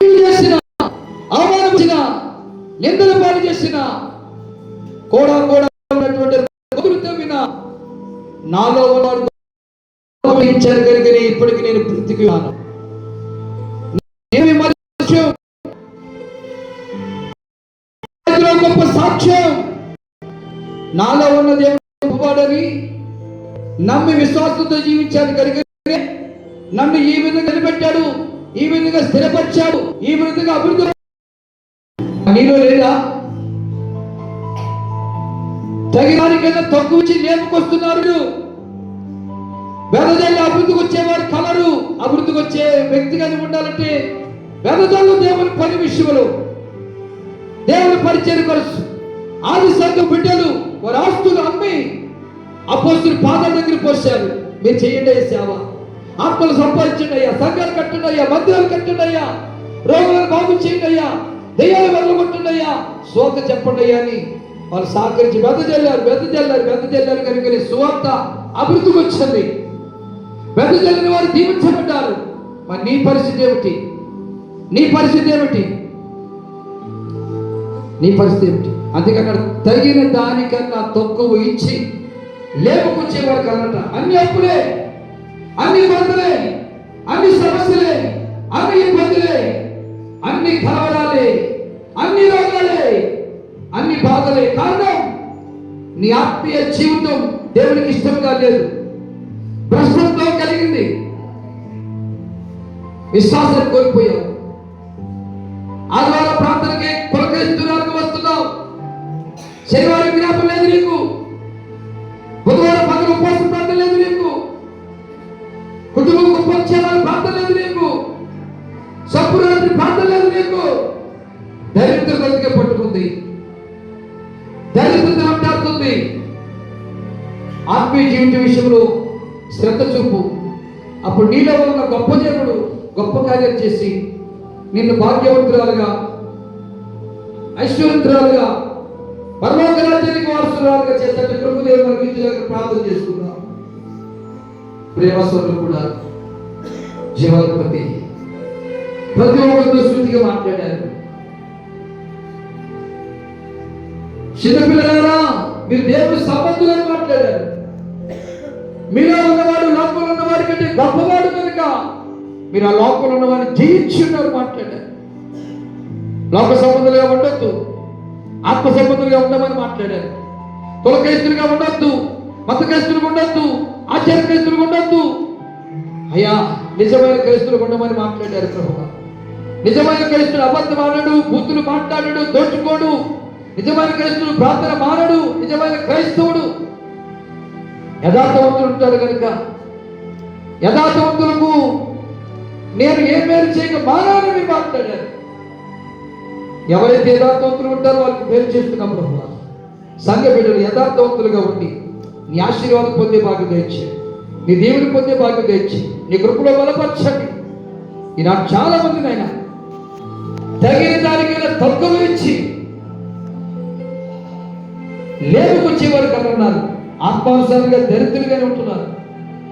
చేసిన అవమానించిన నిందల పాలు చేసిన కోడా కోడా ఉన్నటువంటి నాలో ఉన్నాడు ఇప్పటికి నేను బ్రతికినాను నేను గొప్ప సాక్ష్యం. నాలో ఉన్న దేవుడు నమ్మి విశ్వాసంతో జీవించాను కనుక నన్ను ఈ విధంగా నిలబెట్టాడు. ఈ విధంగా స్థిరపరిచావు. ఈ విధంగా అభివృద్ధి నీలో లేదా? తగినానికైనా తక్కువ ఇచ్చి లేపుకొస్తున్నారు వెదజల్లి అభివృద్ధికి వచ్చేవారు కలరు. అభివృద్ధికి వచ్చే వ్యక్తిగా ఉండాలంటే వెదజల్లు దేవుని పని విషయంలో దేవుని పరిచయం కొరసు. ఆది సంఘ బిడ్డలు వారి ఆస్తులు అమ్మి అపోస్తులు పాదాల దగ్గర పోసారు మీరు చేయండి సేవ. ఆత్మలు సంపాదించండి అయ్యా సంఘాలు కట్టండి అయ్యా మందిరాలు కట్టండి అయ్యా రోగులను బాగు చేయండి అయ్యా దెయ్యాలు వెళ్ళగొట్టండి అయ్యా శోక చెప్పండి అయ్యా అని వాళ్ళు సహకరించి వెదజల్లారు వెదజల్లారు చెల్లారు కనుక సువార్త అభివృద్ధికి వచ్చింది. వెదజల్లిన వారు దీవించబడ్డారు. మరి నీ పరిస్థితి ఏమిటి? నీ పరిస్థితి ఏమిటి? నీ పరిస్థితి ఏమిటి? అందుకే అక్కడ తగిన దానికన్నా తక్కువ ఇచ్చి లేపుకొచ్చేవారు కన్నట అన్ని అప్పులే. అన్ని కొరతలే అన్ని సమస్యలే అన్ని ఇబ్బందులే అన్ని కలవరాలే అన్ని రోగాలే అన్ని బాధలే. కారణం నీ ఆత్మీయ జీవితం దేవునికి ఇష్టంగా లేదు. భ్రష్టత్వం కలిగింది. విశ్వాసం కోల్పోయావు. ఆదివారం ప్రార్థనకి పులకరిస్తున్నారు వస్తున్నావు. శనివారం జ్ఞాపం దరిద్ర బ్రతికే పట్టుకుంది. దరిద్రత మాట్లాడుతుంది. ఆత్మీయ జీవిత విషయంలో శ్రద్ధ చూపు. అప్పుడు నీలో ఉన్న గొప్ప దేవుడు గొప్ప కార్యం చేసి నిన్ను భాగ్యవంతురాలుగా ఐశ్వర్యంతురాలుగా పరలోక రాజ్యానికి వారసురాలుగా చేసేట కృపదేవుడు మనకి ఇచ్చేలాగా ప్రార్థన చేసుకుందాం. ప్రేమస్వరులు కూడా జీవాధిపతి. ప్రతి ఒక్కరితో శృతిగా మాట్లాడారు. చిన్నపిల్లలారా మీరు దేవుని సంబంధులని మాట్లాడారు. మీలో ఉన్నవాడు లోపల ఉన్నవాడి కంటే గొప్పవాడు కనుక మీరు ఆ లోపల ఉన్నవాడిని జయించి ఉన్నారు మాట్లాడారు. లోక సంబంధులుగా ఉండొద్దు ఆత్మ సంబంధులుగా ఉండమని మాట్లాడారు. తొలకేస్తులుగా ఉండొద్దు మత క్రైస్తులుగా ఉండొద్దు ఆచార క్రైస్తులుగా ఉండొద్దు. అయ్యా నిజమైన క్రైస్తులు ఉండమని మాట్లాడారు ప్రభు నిజమైన క్రైస్తుడు అబద్ధం ఆడాడు బూతులు మాట్లాడాడు దోచుకోడు. నిజమైన క్రైస్తువుడు ప్రార్థన మానడు నిజమైన క్రైస్తవుడు. యథార్థవంతుడు ఉంటాడు కనుక. యథార్థవంతులకు నేను ఏ మేలు చేయక మానాలని మాట్లాడారు ఎవరైతే యథార్థవంతులు ఉంటారో వాళ్ళకి మేలు చేస్తున్నాం ప్రభు సంఘ బిడ్డలు యథార్థవంతులుగా ఉండి నీ ఆశీర్వాదం పొందే భాగ్యం తెచ్చి నీ దేవుని పొందే భాగ్యం తెచ్చి నీ కృపలో బలపరచండి. ఈనాడు చాలా మంది నాయన తగిన దానికైనా తక్కువ ఇచ్చి లేపుకొచ్చేవారు కనున్నారు ఆత్మానుసారంగా దరిద్రులుగానే ఉంటున్నారు.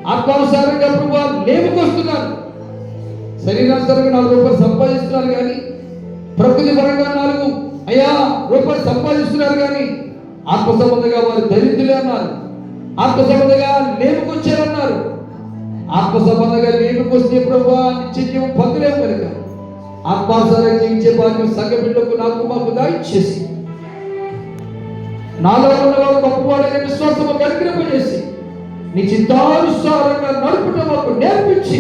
ఆత్మానుసారంగా ప్రభు లేపుకొస్తున్నారు శరీరానుసారంగా నాలుగు రూపాయలు సంపాదిస్తున్నారు కానీ ప్రకృతి పరంగా నాలుగు అయ్యా రూపాయలు సంపాదిస్తున్నారు కానీ ఆత్మ సంబంధంగా వారు దరిద్రులే అన్నారు. ఆత్మ సంబంధంగా లేపుకొచ్చారన్నారు ఆత్మ సంబంధంగా లేపుకొస్తే ప్రభు నిత్యం పొందలేము కనుక. ఆత్మానుసారంగా జీవించే భాగ్యం సంఘ బిడ్డకు నాకు మాకు చేసి నాలో ఉన్నవాడు గొప్పవాడని విశ్వాసము కనుగ్రహింపజేసి నీ చిత్తానుసారంగా నడుపుట మాకు నేర్పించి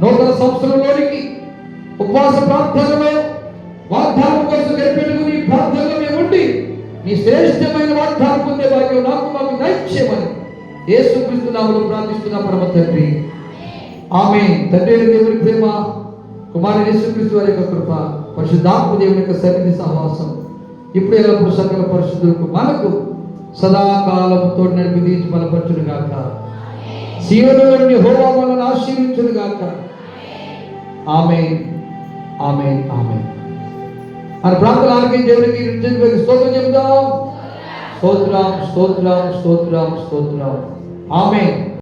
నూతన సంవత్సరంలోనికి ఉపవాస ప్రార్థనలో వాగ్దానం కోసం గడిపెట్టుకుని ప్రార్థనలో మేము ఉండి నీ శ్రేష్టమైన వాగ్దానం పొందే వాక్యం నాకు మాకు దయచేయమని యేసుక్రీస్తు నామములో ప్రార్థిస్తున్న పరమ తండ్రి. ఆమె తండ్రి దేవుని ప్రేమ కుమారుడు యేసుక్రీస్తు వారి యొక్క కృప పరిశుద్ధాత్మ దేవుని యొక్క సన్నిధి సహవాసం. ఇప్పుడు ఎల్లప్పుడు సకల పరిశుద్ధులకు మనకు సదాకాలంతో తోడు నడిపి దీచి బలపరచును గాక శివుని హోవా మనల్ని ఆశీర్వించును గాక ఆమె ఆమె ఆమె మన ప్రాంతాల ఆరోగ్యం దేవుడికి నిత్యం స్తోత్రం చెబుదాం. స్తోత్రం స్తోత్రం స్తోత్రం స్తోత్రం. ఆమె